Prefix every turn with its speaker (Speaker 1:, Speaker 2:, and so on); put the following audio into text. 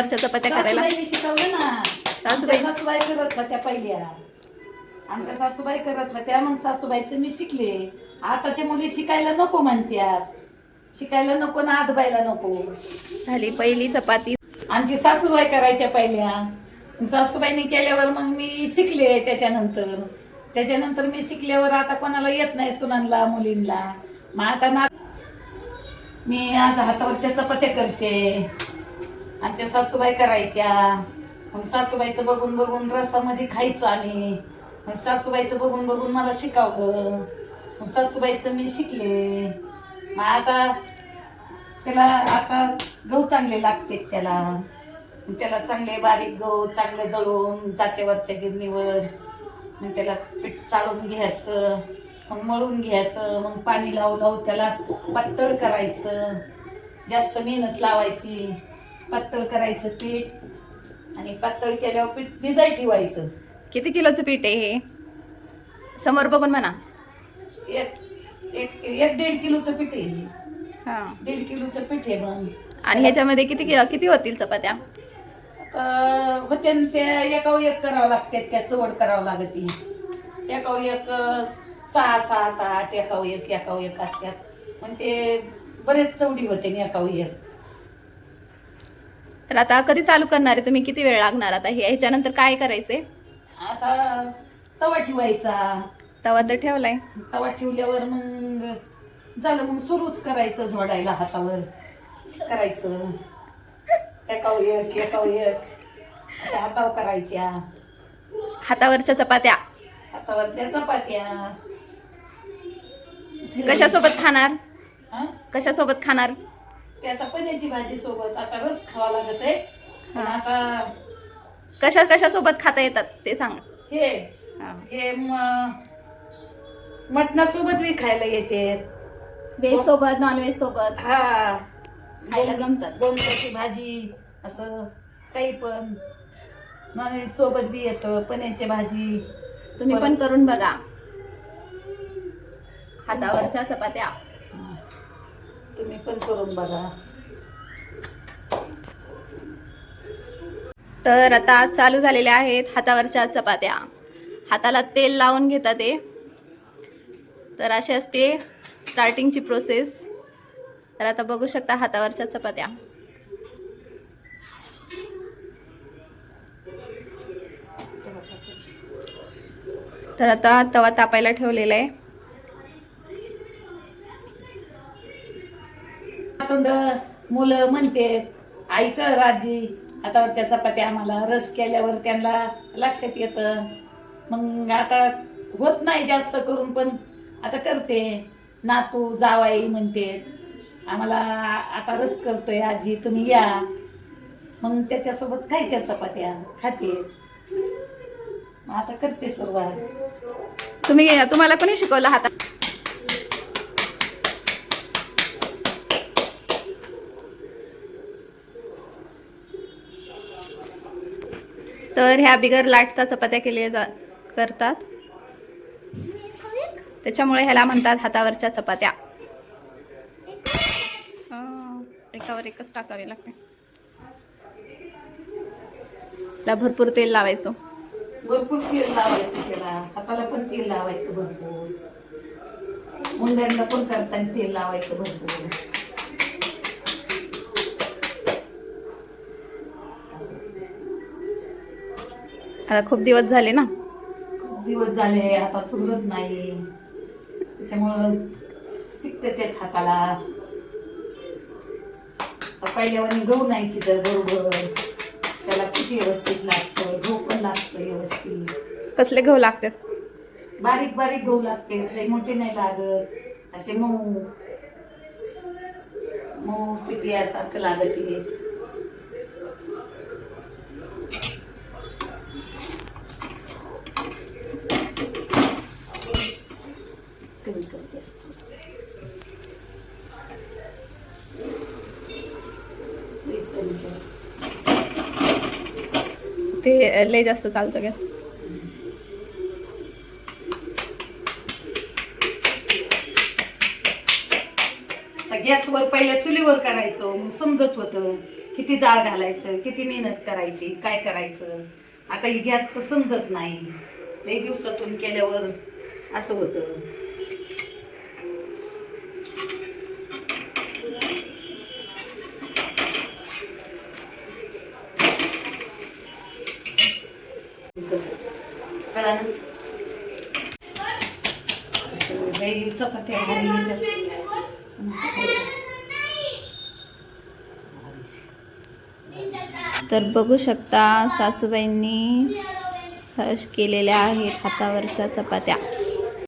Speaker 1: हातावरच्या चपात्या करायला
Speaker 2: सासूबाईने शिकवलं ना.
Speaker 1: सासूबाई?
Speaker 2: आमच्या सासूबाई. करत होत्या पहिल्या. आमच्या सासूबाई करत होत्या मग सासूबाईचं मी शिकले. आताच्या मुली शिकायला नको म्हणत्यात. शिकायला नको ना आदबायला नको.
Speaker 1: झाली पहिली चपाती.
Speaker 2: आमची सासूबाई करायच्या पहिल्या. सासूबाईने केल्यावर मग मी शिकले त्याच्यानंतर. त्याच्यानंतर मी शिकल्यावर आता कोणाला येत नाही सुनांना मुलींना मग आता ना मी आज हातावरच्या चपात्या करते. आमच्या सासूबाई करायच्या. मग सासूबाईचं बघून बघून रसामध्ये खायचो आम्ही. मग सासूबाईचं बघून बघून मला शिकावलं. मग सासूबाईचं मी शिकले. मग आता त्याला आता गहू चांगले लागते त्याला. त्याला चांगले बारीक गहू चांगले दळून जातेवरच्या गिरणीवर. मग त्याला पीठ चालून घ्यायचं. मग मळून घ्यायचं. मग पाणी लावू लावू त्याला पातळ करायचं. जास्त मेहनत लावायची. पातळ करायचं पीठ आणि पातळ केल्यावर पीठ भिजाय ठेवायचं.
Speaker 1: किती किलोचं पीठ आहे हे? समोर बघून म्हणा.
Speaker 2: एक एक एक दीड किलोचं पीठ आहे हे.
Speaker 1: हा.
Speaker 2: दीड किलोचं पीठ आहे मग
Speaker 1: आणि ह्याच्यामध्ये किती कि- किती होतील चपात्या?
Speaker 2: आता होते न ते एकावर एक करावं लागते त्या चवड करावं लागते एकावर एक अं, सहा सात आठ एकावर एक एकावर एक असतात. मग ते बरेच चवडी होते न एकावर एक.
Speaker 1: तर आता कधी चालू करणार आहे? तुम्ही किती वेळ लागणार आता? हे ह्याच्यानंतर काय करायचंय?
Speaker 2: आता तवा ठेवायचा.
Speaker 1: तवा तर ठेवलाय.
Speaker 2: तवा ठेवल्यावर मग झालं मग सुरूच करायचं झोडायला हातावर. करायचं. एकावर एक एकावर एक. अशा हातावर करायच्या.
Speaker 1: हातावरच्या चपात्या.
Speaker 2: हातावरच्या चपात्या.
Speaker 1: कशासोबत खाणार?
Speaker 2: हा?
Speaker 1: कशासोबत खाणार?
Speaker 2: ते आता पनीरची भाजी सोबत आता रस खावा लागत आहे. पण आता
Speaker 1: कशा कशासोबत खाता येतात ते सांग.
Speaker 2: हे
Speaker 1: हा.
Speaker 2: हे म- मटणासोबत बी खायला येते.
Speaker 1: व्हेज सोबत नॉनव्हेज सोबत?
Speaker 2: हा.
Speaker 1: खायला जमतात.
Speaker 2: गोंगराची भाजी असं काही पण. नॉनव्हेज सोबत बी येतं पनीरची भाजी.
Speaker 1: तुम्ही पण करून बघा. हातावरच्या चपात्या.
Speaker 2: तुम्ही पण करून बघा.
Speaker 1: तर आता चालू झालेल्या आहेत हातावरच्या चपात्या. हाताला तेल लावून घेतात ते. तर अशी असते स्टार्टिंगची प्रोसेस तर आता बघू शकता हातावरच्या चपात्या. तर आता तवा तापायला ठेवलेला आहे.
Speaker 2: मुलं म्हणते आई कर आजी हातावरच्या चपात्या आम्हाला रस केल्यावर त्यांना लक्षात येतं. मग आता होत नाही जास्त करून पण आता करते. नातू जावाई म्हणते आम्हाला आता रस करतोय आजी तुम्ही या. मग त्याच्यासोबत खायच्या चपात्या खाते. मग आता करते सुरुवात
Speaker 1: तुम्ही तुम्हाला कोणी शिकवलं आता तर ह्या बिगर लाटता चपात्या केल्या जा करतात. त्याच्यामुळे ह्याला म्हणतात हातावरच्या चपात्या. एकावर एकच टाकावे लागते. त्याला भरपूर तेल लावायचं.
Speaker 2: भरपूर तेल लावायचं त्याला. हाताला पण तेल लावायचं भरपूर. मुंड्यांना पण करताना तेल लावायचं भरपूर.
Speaker 1: आता खूप दिवस झाले ना.
Speaker 2: खूप दिवस झाले आता सुरत नाही. त्याच्यामुळं चिकते ते हाताला आता पहिल्यावानी गहू नाही तिथं बरोबर. त्याला किती व्यवस्थित लागतं गहू पण लागतं व्यवस्थित.
Speaker 1: कसले गहू लागतात?
Speaker 2: बारीक बारीक गहू लागते लई मोठे नाही लागत. असे मऊ. मऊ पिटियासारखं लागत.
Speaker 1: ते लय जास्त चालतं गॅस
Speaker 2: गॅसवर पहिल्या चुलीवर करायचो मग समजत होतं किती जाळ घालायचं किती मेहनत करायची काय करायचं. आता गॅसचं समजत नाही. लय दिवसातून केल्यावर असं होतं.
Speaker 1: तर बघू शकता सासूबाईंनी केलेल्या आहेत हातावरच्या चपात्या.